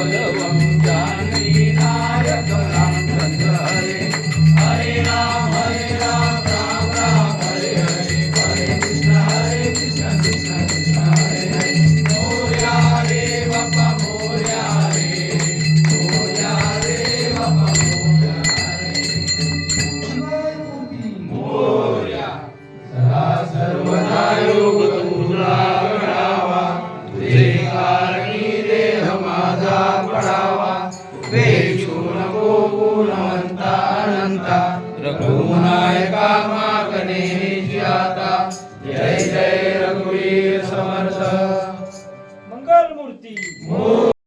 ಭಗವಂತ पडावा. वेक्षु नको पूर्णवंता अनंता. रघुनायका मागणे आता. जय जय रघुवीर समर्थ. मंगल मूर्ती